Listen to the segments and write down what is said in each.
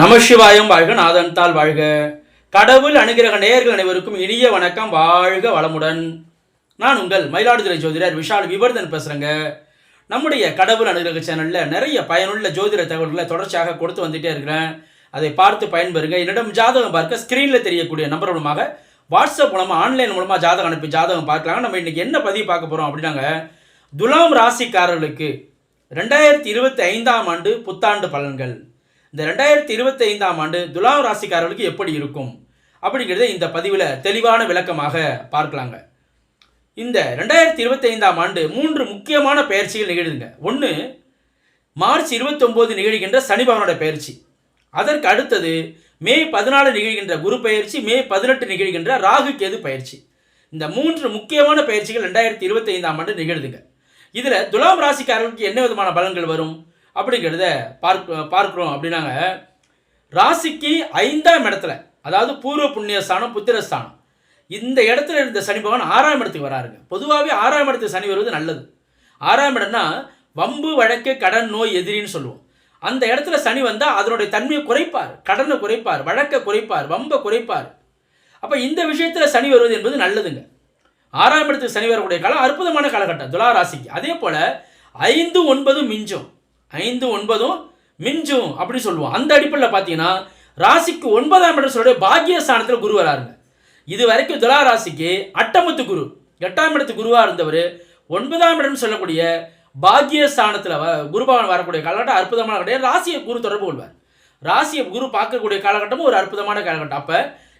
நமசிவாயம் வாழ்க நாதன்தால் வாழ்க. கடவுள் அனுகிரக நேயர்கள் அனைவருக்கும் இனிய வணக்கம். வாழ்க வளமுடன். நான் உங்கள் மயிலாடுதுறை ஜோதிடர் விஷால் விவர்தன் பேசுகிறேங்க நம்முடைய கடவுள் அனுகிரக சேனலில் நிறைய பயனுள்ள ஜோதிட தகவல்களை தொடர்ச்சியாக கொடுத்து வந்துட்டே இருக்கிறேன். அதை பார்த்து பயன்பெறுங்க. என்னிடம் ஜாதகம் பார்க்க ஸ்க்ரீனில் தெரியக்கூடிய நம்பர் மூலமாக வாட்ஸ்அப் மூலமாக ஆன்லைன் மூலமாக ஜாதகம் அனுப்பி ஜாதகம் பார்க்கலாங்க. நம்ம இன்றைக்கி என்ன பதிவு பார்க்க போகிறோம் அப்படின்னாங்க துலாம் ராசிக்காரர்களுக்கு ரெண்டாயிரத்தி இருபத்தி ஐந்தாம் ஆண்டு புத்தாண்டு பலன்கள். இந்த ரெண்டாயிரத்தி இருபத்தி ஐந்தாம் ஆண்டு துலாம் ராசிக்காரர்களுக்கு எப்படி இருக்கும்? அப்படிங்கிறத இந்த பதிவில் தெளிவான விளக்கமாக பார்க்கலாங்க. இந்த ரெண்டாயிரத்தி இருபத்தி ஐந்தாம் ஆண்டு மூன்று முக்கியமான பயிற்சிகள் நிகழுதுங்க ஒன்று மார்ச் இருபத்தொம்போது நிகழ்கின்ற சனி பகவானோட பயிற்சி. அதற்கு அடுத்தது மே பதினாலு நிகழ்கின்ற குரு பயிற்சி மே பதினெட்டு நிகழ்கின்ற ராகு கேது பயிற்சி. இந்த மூன்று முக்கியமான பயிற்சிகள் ரெண்டாயிரத்தி இருபத்தி ஐந்தாம் ஆண்டு நிகழுதுங்க இதில் துலாம் ராசிக்காரர்களுக்கு என்ன விதமான பலன்கள் வரும்? அப்படிங்கிறத பார்க்க பார்க்குறோம் அப்படின்னாங்க. ராசிக்கு ஐந்தாம் இடத்துல அதாவது பூர்வ புண்ணியஸ்தானம் புத்திரஸ்தானம் இந்த இடத்துல இருந்த சனி பகவான் ஆறாம் இடத்துக்கு வராருங்க. பொதுவாகவே ஆறாம் இடத்துக்கு சனி வருவது நல்லது. ஆறாம் இடம்னா வம்பு வழக்கு கடன் நோய் எதிரின்னு சொல்லுவோம். அந்த இடத்துல சனி வந்தால் அதனுடைய தன்மையை குறைப்பார். கடனை குறைப்பார் வழக்கை குறைப்பார் வம்பை குறைப்பார். அப்போ இந்த விஷயத்தில் சனி வருவது என்பது நல்லதுங்க. ஆறாம் இடத்துக்கு சனி வரக்கூடிய காலம் அற்புதமான காலகட்டம் துலா ராசிக்கு. அதே போல் ஐந்து ஒன்பதும் மிஞ்சும். ஐந்து ஒன்பதும் மிஞ்சும் அப்படின்னு சொல்லுவோம். அந்த அடிப்படையில் பார்த்தீங்கன்னா ராசிக்கு ஒன்பதாம் இடம் சொல்லுடைய பாக்கியஸ்தானத்தில் குரு வராருங்க. இது வரைக்கும் துலா ராசிக்கு அட்டமத்து குரு எட்டாம் இடத்து குருவாக இருந்தவர் ஒன்பதாம் இடம் சொல்லக்கூடிய பாக்கியஸ்தானத்தில் வ குருபவன் வரக்கூடிய காலகட்டம் அற்புதமான கிடையாது ராசியை குரு தொடர்பு கொள்வார். ராசியை குரு பார்க்கக்கூடிய காலகட்டமும் ஒரு அற்புதமான காலகட்டம். அப்போ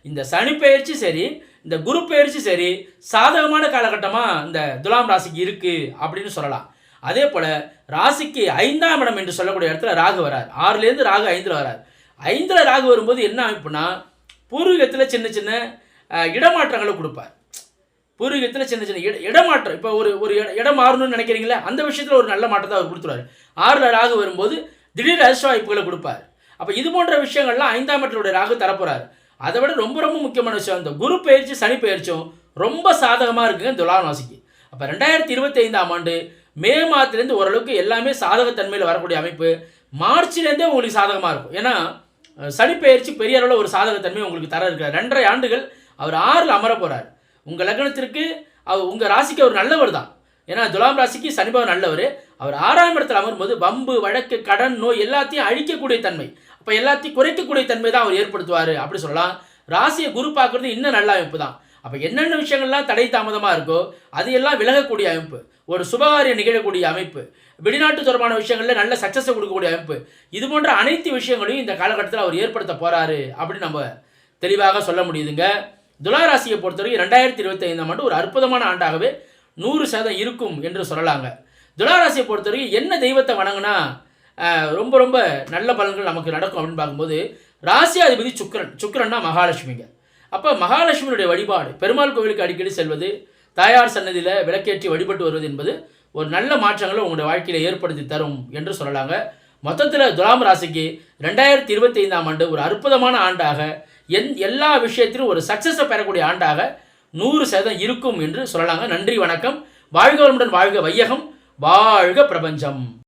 இந்த சனி பயிற்சி சரி இந்த குரு பயிற்சி சரி சாதகமான காலகட்டமாக இந்த துலாம் ராசிக்கு இருக்குது அப்படின்னு சொல்லலாம். அதே போல் ராசிக்கு ஐந்தாம் இடம் என்று சொல்லக்கூடிய இடத்துல ராகு வரார். ஆறுலேருந்து ராகு ஐந்தில் வரார். ஐந்தில் ராகு வரும்போது என்ன அமைப்புனா பூர்வீகத்தில் சின்ன சின்ன இடமாற்றங்களை கொடுப்பார். பூர்வீகத்தில் சின்ன சின்ன இட இடமாற்றம். இப்போ ஒரு ஒரு இட- இடம் மாறணும்னு நினைக்கிறீங்களா? அந்த விஷயத்தில் ஒரு நல்ல மாற்றத்தை அவர் கொடுத்துருவார். ஆறில் ராகு வரும்போது திடீர் அதிர்ஷ்ட வாய்ப்புகளை கொடுப்பார். அப்போ இது போன்ற விஷயங்கள்லாம் ஐந்தாம் இடத்துடைய ராகு தரப்போகிறார் அதை விட ரொம்ப ரொம்ப முக்கியமான விஷயம் இந்த குரு பயிற்சி சனி பயிற்சியும் ரொம்ப சாதகமாக இருக்குங்க துலாம் ராசிக்கு. அப்போ ரெண்டாயிரத்தி இருபத்தி ஐந்தாம் ஆண்டு மே மாதத்துலேருந்து ஓரளவுக்கு எல்லாமே சாதகத்தன்மையில் வரக்கூடிய அமைப்பு. மார்ச்லேருந்தே உங்களுக்கு சாதகமாக இருக்கும். ஏன்னா சனிப்பெயர்ச்சி பெரிய அளவில் ஒரு சாதகத்தன்மை உங்களுக்கு தர இருக்கார் ரெண்டரை ஆண்டுகள் அவர் ஆறில் அமர போகிறார் உங்கள் லக்னத்திற்கு அவர் உங்கள் ராசிக்கு அவர் நல்லவர் தான். ஏன்னா துலாம் ராசிக்கு சனி நல்லவர். அவர் ஆறாம் இடத்துல அமரும்போது வம்பு வழக்கு கடன் நோய் எல்லாத்தையும் அழிக்கக்கூடிய தன்மை. அப்போ எல்லாத்தையும் குறைக்கக்கூடிய தன்மை தான் அவர் ஏற்படுத்துவார். அப்படி சொல்லலாம். ராசியை குரு பார்க்குறது இன்னும் நல்ல அமைப்பு தான். அப்போ என்னென்ன விஷயங்கள்லாம் தடை தாமதமாக இருக்கோ அது எல்லாம் விலகக்கூடிய அமைப்பு ஒரு சுபகாரியம் நிகழக்கூடிய அமைப்பு வெளிநாட்டு தொடர்பான விஷயங்களில் நல்ல சக்ஸஸை கொடுக்கக்கூடிய அமைப்பு இது போன்ற அனைத்து விஷயங்களையும் இந்த காலகட்டத்தில் அவர் ஏற்படுத்த போகிறாரு அப்படின்னு நம்ம தெளிவாக சொல்ல முடியுதுங்க. துலாராசியை பொறுத்தவரைக்கும் ரெண்டாயிரத்தி இருபத்தி ஐந்தாம் ஆண்டு ஒரு அற்புதமான ஆண்டாகவே நூறு சதம் இருக்கும் என்று சொல்லலாங்க. துலாராசியை பொறுத்தவரைக்கும் என்ன தெய்வத்தை வணங்கினா ரொம்ப ரொம்ப நல்ல பலன்கள் நமக்கு நடக்கும் அப்படின்னு பார்க்கும்போது ராசியாதிபதி சுக்கரன் சுக்கரன்னா மகாலட்சுமிங்க. அப்போ மகாலட்சுமியுடைய வழிபாடு பெருமாள் கோவிலுக்கு அடிக்கடி செல்வது தாயார் சன்னதியில் விளக்கேற்றி வழிபட்டு வருவது என்பது ஒரு நல்ல மாற்றங்களை உங்களுடைய வாழ்க்கையில் ஏற்படுத்தி தரும் என்று சொல்லலாங்க. மொத்தத்தில் துலாம் ராசிக்கு ரெண்டாயிரத்தி இருபத்தி ஐந்தாம் ஆண்டு ஒரு அற்புதமான ஆண்டாக எந் எல்லா விஷயத்திலும் ஒரு சக்ஸஸை பெறக்கூடிய ஆண்டாக நூறு சதம் இருக்கும் என்று சொல்லலாங்க. நன்றி வணக்கம். வாழ்க வளமுடன் வாழ்க வையகம். வாழ்க பிரபஞ்சம்.